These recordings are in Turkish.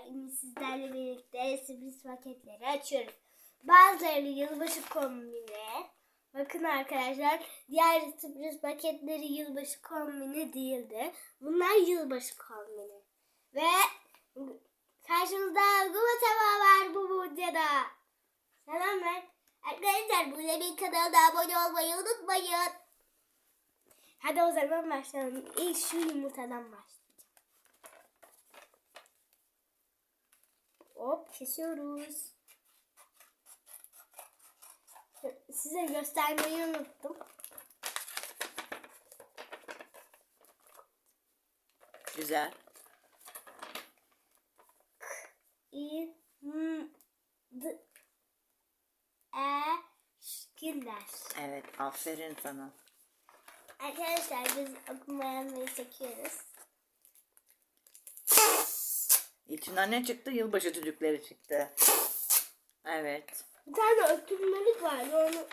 Bugün sizlerle birlikte sürpriz paketleri açıyoruz. Bazıları yılbaşı kombini. Bakın arkadaşlar diğer sürpriz paketleri yılbaşı kombini değildi. Bunlar yılbaşı kombini. Ve karşımızda Gulatava var bu videoda. Selam ver. Arkadaşlar bu Lemin kanalına abone olmayı unutmayın. Hadi o zaman başlayalım. İlk şu yumurtadan başlayalım. Hop kesiyoruz. Size göstermeyi unuttum. Güzel. İ, m, d, e, şkiller. Evet aferin sana. Arkadaşlar biz okumayanları çekiyoruz. İçinden ne çıktı? Yılbaşı düdükleri çıktı. Evet. Bir tane öpümlülük vardı onu.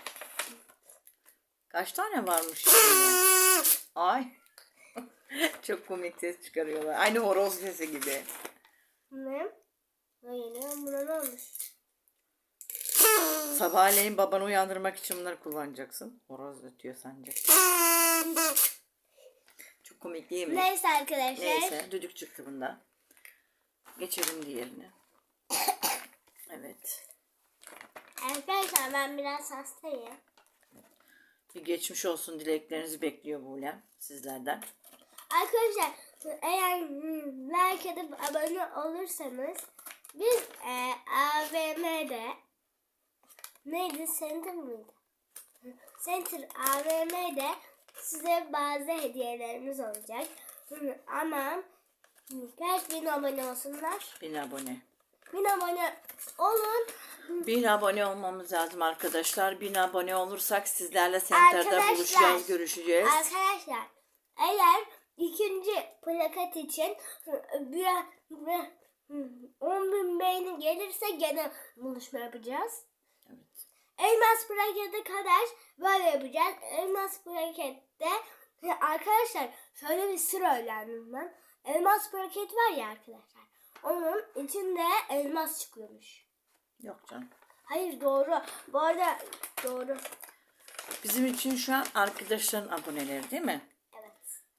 Kaç tane varmış? Ay. Çok komik ses çıkarıyorlar. Aynı horoz sesi gibi. Ne? Böyle buna ne olmuş? Sabahleyin babanı uyandırmak için bunları kullanacaksın. Horoz ötüyor sence. Çok komik değil mi? Neyse arkadaşlar. Neyse düdük çıktı bunda. Geçelim diğerine. Evet. Arkadaşlar ben biraz hastayım. Bir geçmiş olsun dileklerinizi bekliyor Buğlem sizlerden. Arkadaşlar eğer like edip abone olursanız biz e, AVM'de neydi Center mıydı? Center AVM'de size bazı hediyelerimiz olacak. Ama kaç bin abone olsunlar? Bin abone. Bin abone olun. Bin abone olmamız lazım arkadaşlar. Bin abone olursak sizlerle Arkadaşlar. buluşacağız, görüşeceğiz. Arkadaşlar eğer ikinci plakat için bir, bir 10 bin beğeni gelirse gene buluşma yapacağız. Evet. Elmas plakete kadar böyle yapacağız. Elmas plakette arkadaşlar şöyle bir sır öğrendim ben. Elmas plaket var ya arkadaşlar. Onun içinde elmas çıkıyormuş. Yok canım. Hayır doğru. Bu arada doğru. Bizim için şu an arkadaşların aboneleri değil mi? Evet.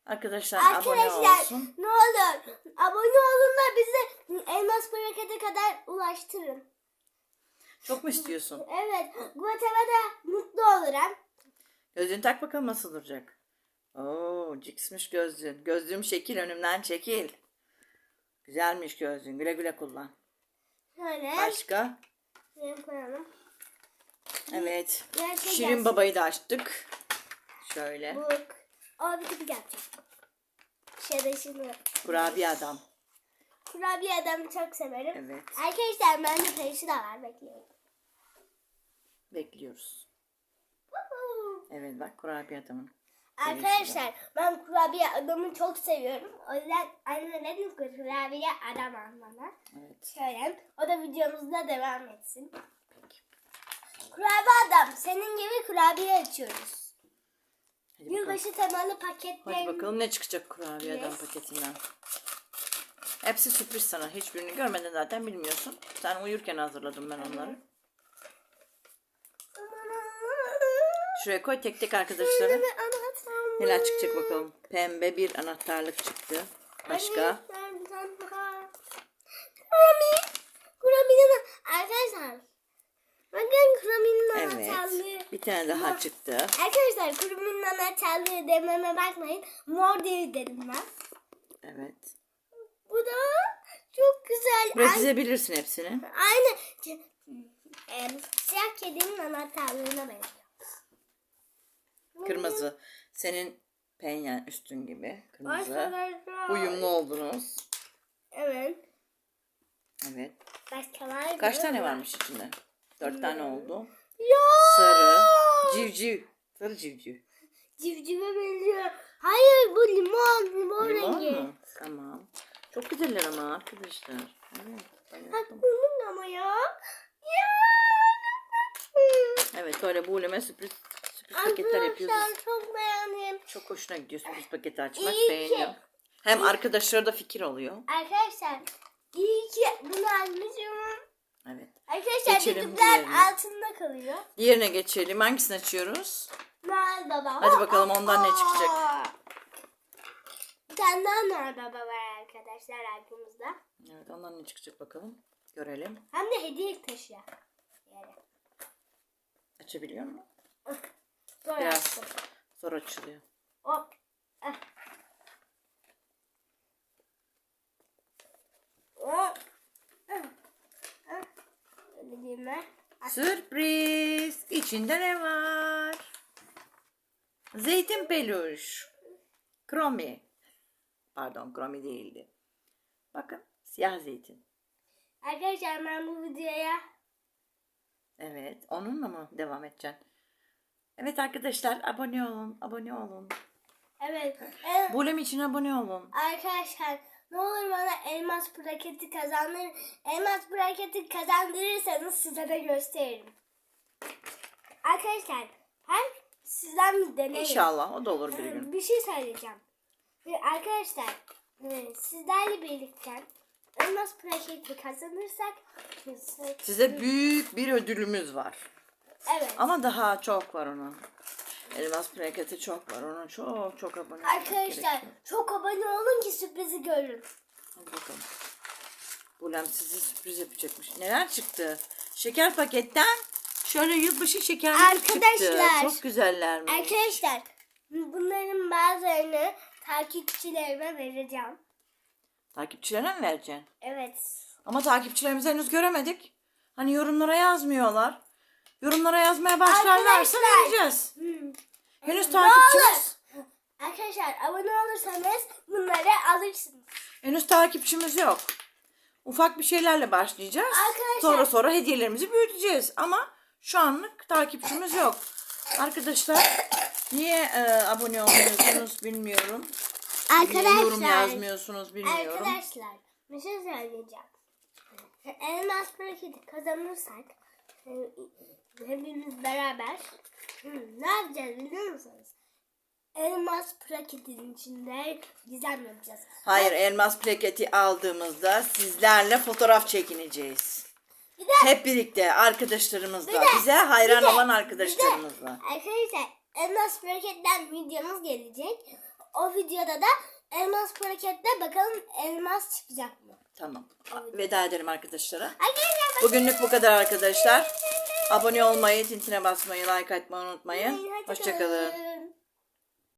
Arkadaşlar, abone Arkadaşlar olsun. ne olur abone olun da bize elmas plakete kadar ulaştırın. Çok mu istiyorsun? Evet. Guatemala'da mutlu olurum. Gözlüğünü tak bakalım nasıl duracak. Oo, ciksmiş gözlüğün. Gözlüğüm şekil önümden çekil. Güzelmiş gözlüğün. Güle güle kullan. Şöyle. Başka? Koyalım. Evet. Şey Şirin babayı da açtık. Şöyle. Bir de bir gelecek. Şöyle şunu. Kurabiye adam. Kurabiye adamı çok severim. Evet. Arkadaşlar bende peşi de var. Bekliyorum. Bekliyoruz. Evet bak kurabiye adamın. Arkadaşlar ben kurabiye adamı çok seviyorum. O yüzden anne dedim ki kurabiye adam al bana. Evet. Şöyle. O da videomuzda devam etsin. Kurabiye adam. Senin gibi kurabiye açıyoruz. Hadi. Yılbaşı temalı paketler. Hadi bakalım ne çıkacak kurabiye adam Yes. paketinden. Hepsi sürpriz sana. Hiçbirini görmeden zaten bilmiyorsun. Sen uyurken hazırladım ben onları. Şuraya koy tek tek arkadaşları. Neler çıkacak bakalım. Pembe bir anahtarlık çıktı. Başka? Kurami. Kurami'nin arkadaşlar. Bakın Kurami'nin anahtarlığı. Evet. Bir tane daha çıktı. Arkadaşlar Kurami'nin anahtarlığı dememe bakmayın. Mor değil dedim ben. Evet. Bu da çok güzel. Buraya Ay- dizebilirsin hepsini. Aynı e, siyah kedinin anahtarlığına benziyor. Kırmızı. Senin penyen üstün gibi. Kırmızı. Arkadaşlar. Uyumlu oldunuz. Evet. Evet. Başka var mı? Kaç tane varmış içinde? Dört tane oldu. Ya. Sarı. Civciv. Sarı civciv. Civcive benziyor. Hayır bu limon. Limon, Limon rengi. mu? Tamam. Çok güzeller ama arkadaşlar. Evet. bayıldım. Hakkımın ama ya. Ya. Evet böyle buğuleme sürpriz sürpriz paketler yapıyoruz. Arkadaşlar çok beğendim. Çok hoşuna gidiyor sürpriz paketi açmak İyi ki- beğeniyor. Hem arkadaşlara da fikir oluyor. Arkadaşlar İyi ki bunu almışım. Evet. Arkadaşlar Geçelim düdükler diğerine. altında kalıyor. Diğerine geçelim. Hangisini açıyoruz? Noel Baba. Hadi bakalım ondan ne çıkacak. Bir tane daha Noel Baba var arkadaşlar arkamızda. Evet ondan ne çıkacak bakalım. Görelim. Hem de hediye taşıyor. Yani. Açabiliyor mu? Zor Biraz. açtım. Zor açılıyor. Hop. Ah. Hop. Öyle mi? Ah. Sürpriz. İçinde ne var? Zeytin peluş. Kromi. Pardon kromi değildi. Bakın siyah zeytin. Arkadaşlar ben bu videoya Evet onunla mı devam edeceksin? Evet arkadaşlar abone olun. Abone olun. evet e, Bulem için abone olun. arkadaşlar ne olur bana elmas plaketi kazandır elmas plaketi kazandırırsanız size de gösteririm. Arkadaşlar hem sizden bir deneyim. İnşallah o da olur bir gün. Bir şey söyleyeceğim. Arkadaşlar e, sizlerle birlikte elmas plaketi kazanırsak Size büyük bir ödülümüz var. Evet. Ama daha çok var onun. Elmas plaketi çok var. Ona çok çok abone olmak Arkadaşlar gerekiyor. çok abone olun ki sürprizi görün. Hadi bakalım. Bulem size sürpriz yapacakmış. Neler çıktı? Şeker paketten şöyle yılbaşı şekerleri çıktı. Arkadaşlar. Çok güzellermiş. Arkadaşlar bunların bazılarını takipçilerime vereceğim. Takipçilerine mi vereceksin? Evet. Ama takipçilerimizi henüz göremedik. Hani yorumlara yazmıyorlar. Yorumlara yazmaya başlarlarsa Arkadaşlar. vereceğiz. Hmm. Henüz Ne takipçimiz, Arkadaşlar abone olursanız bunları alırsınız. henüz takipçimiz yok. Ufak bir şeylerle başlayacağız. Arkadaşlar- Sonra sonra hediyelerimizi büyüteceğiz. Ama şu anlık takipçimiz yok. Arkadaşlar niye e, abone olmuyorsunuz bilmiyorum. Niye yorum yazmıyorsunuz bilmiyorum. Arkadaşlar bir şey söyleyeceğim. Elmas plaketi kazanırsak e, hepimiz beraber ne yapacağız biliyor musunuz? Elmas plaketin içinde gizem yapacağız. Hayır elmas plaketi aldığımızda sizlerle fotoğraf çekineceğiz. Bir de Hep birlikte arkadaşlarımızla, Bir de- bize hayran bir de- olan bir de arkadaşlarımızla. Arkadaşlar elmas plaketten videomuz gelecek. O videoda da elmas plakette bakalım elmas çıkacak mı? Tamam. Veda edelim arkadaşlara. Arkadaşlar Bugünlük bu kadar arkadaşlar. Abone olmayı, tintine basmayı, like atmayı unutmayın. Hoşçakalın.